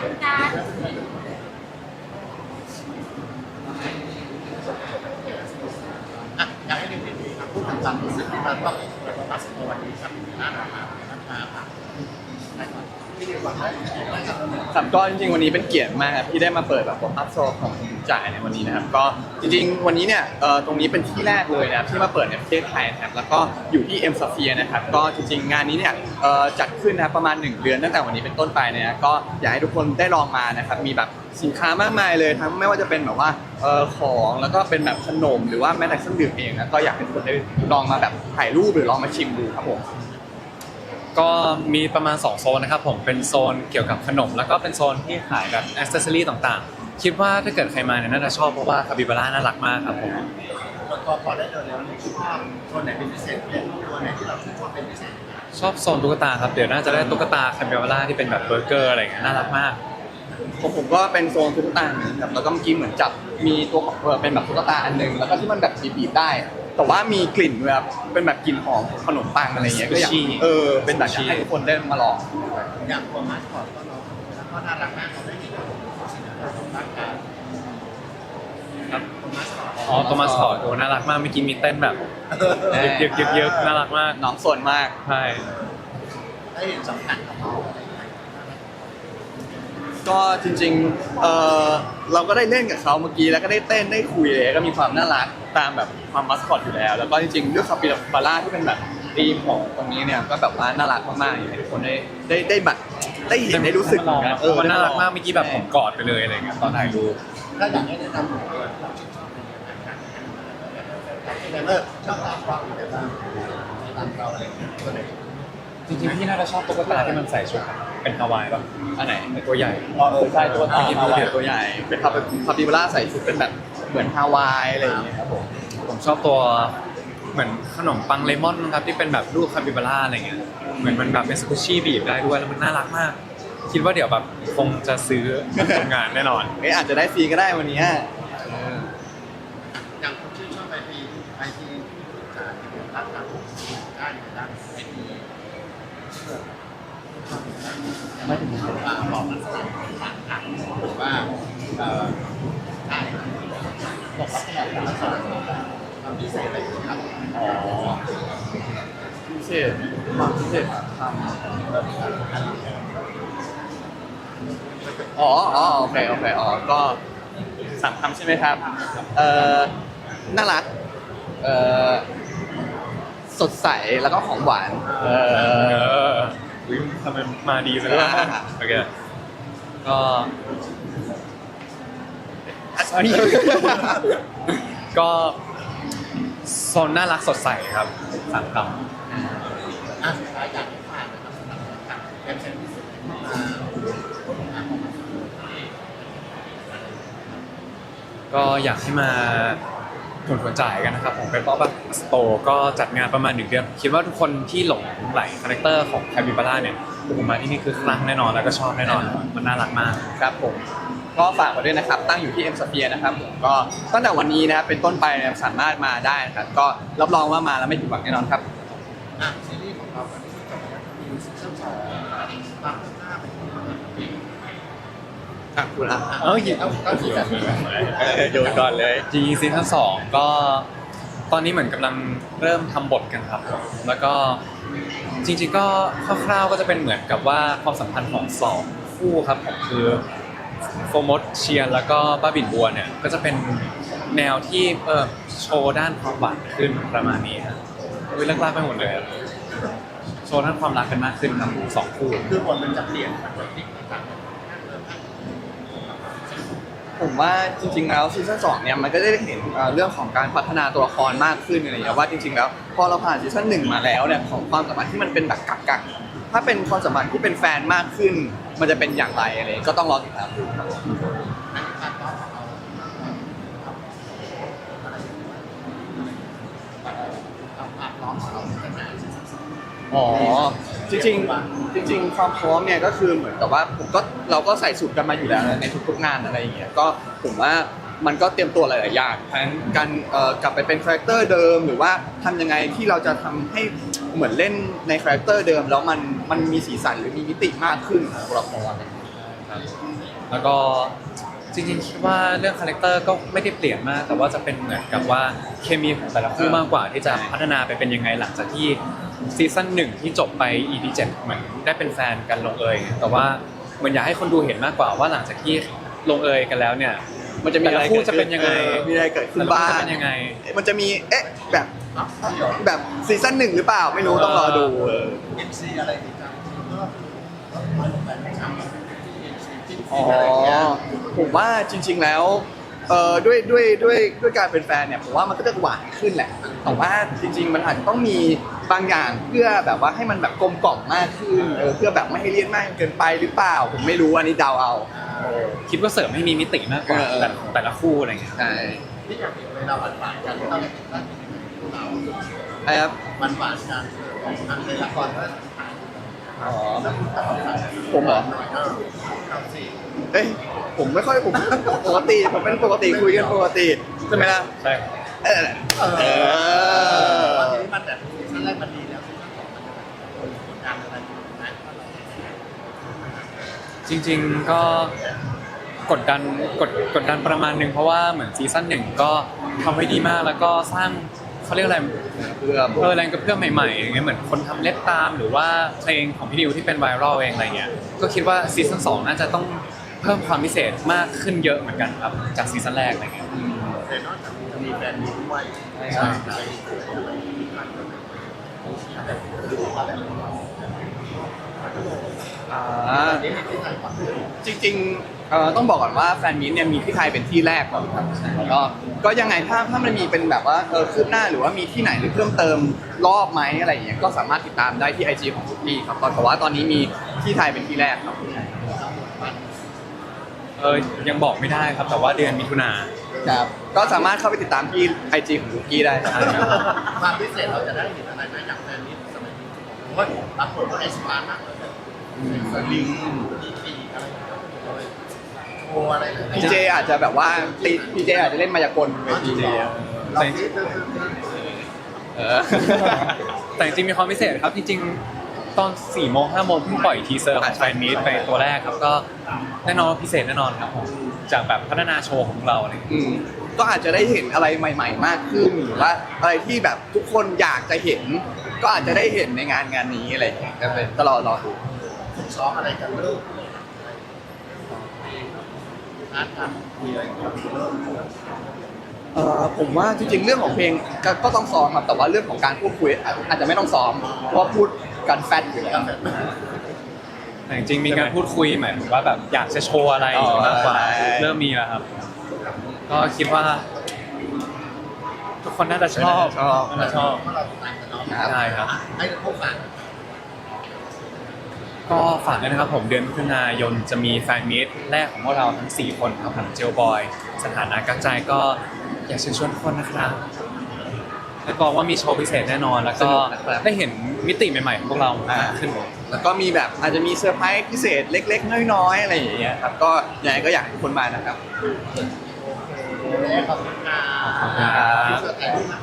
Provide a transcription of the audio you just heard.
คุณการอะอยากให้เด็กๆครับพูดถึงความรู้สึกที่มันต้องเปิดมาสตัววันนี้ครับหน้าหนาวหนาวนะครับ ได้ก่อนที่ดีกว่าครับก็จริงๆวันนี้เป็นเกียรติมากครับที่ได้มาเปิดแบบผมอัพโซของจ่ายในวันนี้นะครับก็จริงๆวันนี้เนี่ยเอ่อตรงนี้เป็นที่แรกเลยนะครับที่มาเปิดในประเทศไทยนะครับแล้วก็อยู่ที่เอ็มซ p เฟียนะครับก็จริงๆงานนี้เนี่ยเอ่อจัดขึ้นนะครับประมาณ 1 เดือนตั้งแต่วันนี้เป็นต้นไปเนี่ยนะก็อยากให้ทุกคนได้ลองมานะครับมีแบบสินค้ามากมายเลยทั้งไม่ว่าจะเป็นแบบว่าเอ่อของแล้วก็เป็นแบบขนมหรือว่าแม้แต่เครื่องดื่มเองนะก็อยากให้ทุกคนได้ลองมาแบบถ่ายรูปหรือลองมาชิมดูครับผม ก็มีประมาณ 2 โซนนะครับผมเป็นโซนเกี่ยวกับขนม แล้วก็เป็นโซนที่ขายแบบอ c เซสซอรี่ต่างๆ คิดว่าถ้าเกิดใครมาเนี่ยน่าจะชอบเพราะว่าคาบิบาร่าน่ารักมากครับผมแล้วก็พอได้เดินแล้วนี่ชอบตัวไหนเป็นพิเศษเป็นตัวไหนที่เราชื่นชอบเป็นพิเศษชอบโซนตุ๊กตาครับเดี๋ยวน่าจะได้ตุ๊กตาคาบิบาร่าที่เป็นแบบเบอร์เกอร์อะไรอย่างเงี้ยน่ารักมากของผมก็เป็นโซนตุ๊กตาเหมือนกันครับแล้วก็เมื่อกี้เหมือนจับมีตัวของเออเป็นแบบตุ๊กตาอันหนึงแล้วก็ที่มันแบบบีบๆได้ แต่ว่ามีกลิ่นแบบเป็นแบบกลิ่นหอมของขนมปังอะไรเงี้ยก็อยาก Sushi เออ เป็นแบบอยากให้ทุกคนได้มาลอง อย่างตัวมาสคอตก็น้องแล้วก็น่ารักมากเขาได้ยินสิ่งต่างๆร่างกายครับตัวมาสคอตอ๋อตัวมาสคอตโอ้น่ารักมากเมื่อกี้มีเต้นแบบเยอะๆเยอะๆน่ารักมากน้องสนมาก ใช่ ได้เห็นสัมผัสกับเขาอะไรอย่างเงี้ย ก็จริงๆเออเราก็ได้เล่นกับเขาเมื่อกี้แล้วก็ได้เต้นได้คุยเลยก็มีความน่ารักตามแบบความมัสคอตอยู่แล้ว แล้วก็จริงๆด้วยคาปิบาร่าที่เป็นแบบธีมของตรงนี้เนี่ยก็แบบว่าน่ารักมากๆอยากให้ทุกคนได้ได้ได้แบบได้เห็นได้รู้สึกลองนะเออมันน่ารักมากเมื่อกี้แบบผมกอดไปเลยอะไรอย่างเงี้ยตอนถ่ายรูปถ้าอยากให้แนะนำตัวเราชื่นชอบในเรื่องการแต่เมื่อชอบตามเราอยู่ในบ้างตามเราอะไรอย่างเงี้ยตัวไหน จริงๆพี่น่าจะชอบตุ๊กตาที่มันใส่ชุดเป็นฮาวายป่ะอันไหนเป็นตัวใหญ่อ๋อเออใช่ตัวอ่าฮาวายตัวใหญ่เป็นคาปิคาปิบาร่าใส่ชุดเป็นแบบเหมือนฮาวายอะไรอย่างเงี้ยครับผมผมชอบตัวเหมือนขนมปังเลมอนนะครับที่เป็นแบบรูปคาปิบาร่าอะไรเงี้ยเหมือนมันแบบเป็นสกุชชี่บีบได้ด้วยแล้วมันน่ารักมาก คิดว่าเดี๋ยวแบบคงจะซื้อทำงานแน่นอนเอ้ยอาจจะได้ฟรีก็ได้วันนี้อย่างคนชื่นชอบไอทีไอทีจากที่เป็นรัฐการได้ในด้านไอที ไม่ถึงอ่าบอกลักษณะต่างๆหรือว่าเอ่อได้บอกลักษณะลักษณะความพิเศษอะไรอย่างเงี้ยครับอ๋อพิเศษความพิเศษทำอ๋ออ๋อโอเคโอเคอ๋อก็สามคำใช่ไหมครับ เอ่อน่ารัก เอ่อ สดใสแล้วก็ของหวาน เอออุ๊ยทำไมมาดีเลยโอเคก็ก็โซนน่ารักสดใสครับสามคอะสุดท้ายอยากให้ฝากนะครับสำหรับการเป็นเซนที่สุดอ่าำก็อยากให้มา ทุนผลจ่ายกันนะครับผมเป็นป๊อปสโตร์ก็จัดงานประมาณหนึ่งเดือนคิดว่าทุกคนที่หลงไหลคาแรคเตอร์ของคาบิบาร่าเนี่ยผมมาที่นี่คือคลั่งแน่นอนแล้วก็ชอบแน่นอนมันน่ารักมากครับผมก็ฝากไว้ด้วยนะครับ ตั้งอยู่ที่เอ็มสเฟียนะครับผมก็ตั้งแต่วันนี้นะครับเป็นต้นไปนะครับสามารถมาได้นะครับก็รับรองว่ามาแล้วไม่ผิดหวังแน่นอนครับอะซีรีส์ของเราวันนี้จบแล้วมีซีซั่นสองตามหน้าเป็นยังไง อะคุณอะเอ้ยเอาก็ที่แบบเออโยนก่อนเลย จริงๆซีซั่นสองก็ตอนนี้เหมือนกำลังเริ่มทำบทกันครับ แล้วก็จริงๆก็คร่าวๆก็จะเป็นเหมือนกับว่าความสัมพันธ์ของสองคู่ครับผมคือโฟมดเชียร์แล้วก็บ้าบินบัวเนี่ยก็จะเป็นแนวที่เออโชว์ด้านความหวานขึ้นประมาณนี้ครับวิลกลากไปหมดเลยโชว์ด้านความรักกันมากขึ้นครับสองคู่ คือบทมันจะเปลี่ยนมันจะพลิกต่าง ผมว่าจริงๆแล้วซีซั่นสองเนี่ยมันก็ได้เห็นเรื่องของการพัฒนาตัวละครมากขึ้นอะไรอย่างเงี้ยว่าจริงๆแล้วพอเราผ่านซีซั่นหนึ่งมาแล้วเนี่ยของความสัมพันธ์ที่มันเป็นแบบกักๆถ้าเป็นความสัมพันธ์ที่เป็นแฟนมากขึ้น มันจะเป็นอย่างไรอะไรก็ต้องรอติดตามดูครับอันนี้การต้อ จริงๆจริง ๆ ความพร้อมเนี่ยก็คือเหมือนกับว่าผมก็เราก็ใส่สูตรกันมาอยู่แล้วในทุกๆงานอะไรอย่างเงี้ยก็ผมว่ามันก็เตรียมตัวหลายๆอย่างทั้งการเอ่อกลับไปเป็นคาแรคเตอร์เดิม หรือว่าทำยังไงที่เราจะทำให้เหมือนเล่นในคาแรคเตอร์เดิม แล้วมันมันมีสีสันหรือมีมิติมากขึ้นของตัวละครเงี้ยแล้วก็ ริงๆคิดว่าเรื่องคาแรคเตอร์ก็ไม่ได้เปลี่ยนมาก แต่ว่าจะเป็นเหมือนกับว่าเคมีของแต่ละคู่มากกว่าที่จะพัฒนาไปเป็นยังไงหลังจากที่ซีซั่นหนึ่งที่จบไป EP 7เหมือนได้เป็นแฟนกันลงเอยแต่ว่าเหมือนอยากให้คนดูเห็นมากกว่าว่าหลังจากที่ลงเอยกันแล้วเนี่ย มันจะมีแต่อะไรละคู่กิดจะเป็นยังไงออมีอะไรเกิดขึ้นแต่ละบ้าคู่งจะเป็นยังไง มันจะมีเอ๊ะแบบแบบซีซั่นหนึ่งหรือเปล่าไม่รู้ต้องรอดูเออเอ็นซีอะไรดีจังก็แบบไม่ทำจิ้นอ๋อ อะไรอย่างเงี้ยผมว่าจริง ๆแล้วเอ่อด้วยด้วยด้วยด้วยการเป็นแฟนเนี่ยผมว่ามันก็จะหวานขึ้นแหละแต่ว่าจริง ๆ มันอาจจะต้องมีบางอย่างเพื่อแบบว่าให้มันแบบกลมกล่อมมากขึ้นเออเพื่อแบบไม่ให้เลี่ยนมากเกินไปหรือเปล่า ผมไม่รู้อันนี้เดาเอา คิดว่าเสริมให้มีมิติมากกว่าเออ แต่แต่ละคู่อะไรเงี้ย ใช่ที่อยากเห็นเวลาหวานหวานๆกันต้องต้องเราใช่ครับหวานหวานๆกันของทางในละครก็อ๋ อแล้วคุณต้องฟังผมเหรอหน่อยเออเอาสิเอ้ยผมไม่ค่อยผมปกติผมเป็นปกติคุยกันปกติใช่ไหมล่ะใช่เออเออวันนี้มันแบบซีซั่นแรกมันดีแล้วซีซั่นสองมันจะแบบกดดันอะไรไหมจริงๆก็กดดันกดกดดันประมาณหนึ่งเพราะว่าเหมือนซีซั่นหนึ่งก็ทำไว้ดีมากแล้วก็สร้างเขาเรียกอะไร เพื่อเออแรงกระเพื่อมใหม่ๆอย่างเงี้ยเหมือนคนทำเล็บตามหรือว่าเพลงของพี่ดิวที่เป็นไวรัลเองอะไรเงี้ยก็คิดว่าซีซั่นสองน่าจะต้องเพิ่มความพิเศษมากขึ้นเยอะเหมือนกันครับจากซีซั่นแรกอะไรเงี้ย แต่นอกจากจะมีแฟนมีด้วยใช่ใช่อะไรที่ผ่านมาแบบดูอะไรอ่าอันนี้มีที่ไหนก่อนจริงๆ เอ่อต้องบอกก่อนว่าแฟนมิตเนี่ยมีที่ไทยเป็นที่แรกก่อนครับแล้วก็ก็ยังไงถ้าถ้ามันมีเป็นแบบว่าเออคืบหน้าหรือว่ามีที่ไหนหรือเพิ่มเติมรอบไหมอะไรอย่างเงี้ยก็สามารถติดตามได้ที่ IG ของทุกที่ครับตอนแต่ว่าตอนนี้มีที่ไทยเป็นที่แรกครับเออยังบอกไม่ได้ครับแต่ว่าเดือนมิถุนาครับก็สามารถเข้าไปติดตามที่ IG ของทุกที่ได้ครับความพิเศษเราจะได้เห็นอะไรไหมจากแฟนมิตรสมัยนี้ผมว่าบางคนก็เอ็กซ์พาร์มากเลยสลิงดีปีอะไรอย่างเงี้ย โชว์อะไรเลยพีเจอาจจะแบบว่าตีพีเจอาจจะเล่นมายากลเวทีเดียวเราที่เออ แต่จริงๆมีความพิเศษครับจริงๆตอน4ี่โมงห้าโมงเพิ่งปล่อยทีเซอร์ของแฟนมีตไปตัวแรกครับก็แน่นอนว่าพิเศษแน่นอนครับผมจากแบบพัฒนาโชว์ของเราอะไรอย่างเงี้ยอืมก็อาจจะได้เห็นอะไรใหม่ ๆ มากขึ้นหรือว่าอะไรที่แบบทุกคนอยากจะเห็น ก็อาจจะได้เห็นในงานงานนี้อะไรอย่างเงี้ยก็เป็นก็รอรอดูฝึกซ้อมอะไรกันเริ่ม อาร์ตทำมีอะไรกันเริ่มเอ่อผมว่าจริงๆเรื่องของเพลงก็ก็ต้องซ้อมครับแต่ว่าเรื่องของการพูดคุยอาจอาจจะไม่ต้องซ้อมเพราะว่าพูดกันแฟนอยู่แล้ว แต่จริงๆมีการพูดคุยหมายถึงว่าแบบอยากจะโชว์อะไรมากกว่าอ๋อใช่ เริ่มมีแล้วครับ ก็คิดว่า ทุกคนน่าจะชอบชอบน่าจะชอบ เพราะเราติดตามกันเนาะครับใช่ครับ ให้พวกฝา กก็ฝากด้วยนะครับผมเดือนมิถุนายนจะมีแฟนมีตแรกของพวกเราทั้ง 4 คนครับผมเจลบอย สถานะกักใจก็อยากเชิญชวนทุกคนนะครับแล้วก็ว่ามีโชว์พิเศษแน่นอน แล้วก็สนุกนะครับได้เห็นมิติใหม่ๆของพวกเรามากขึ้นแล้วก็มีแบบอาจจะมีเซอร์ไพรส์พิเศษเล็ก ๆ น้อยๆอะไรอย่างเงี้ยครับก็ยังไงก็อยากให้ทุกคนมานะครับขอบคุณค่ะขอบคุณครับ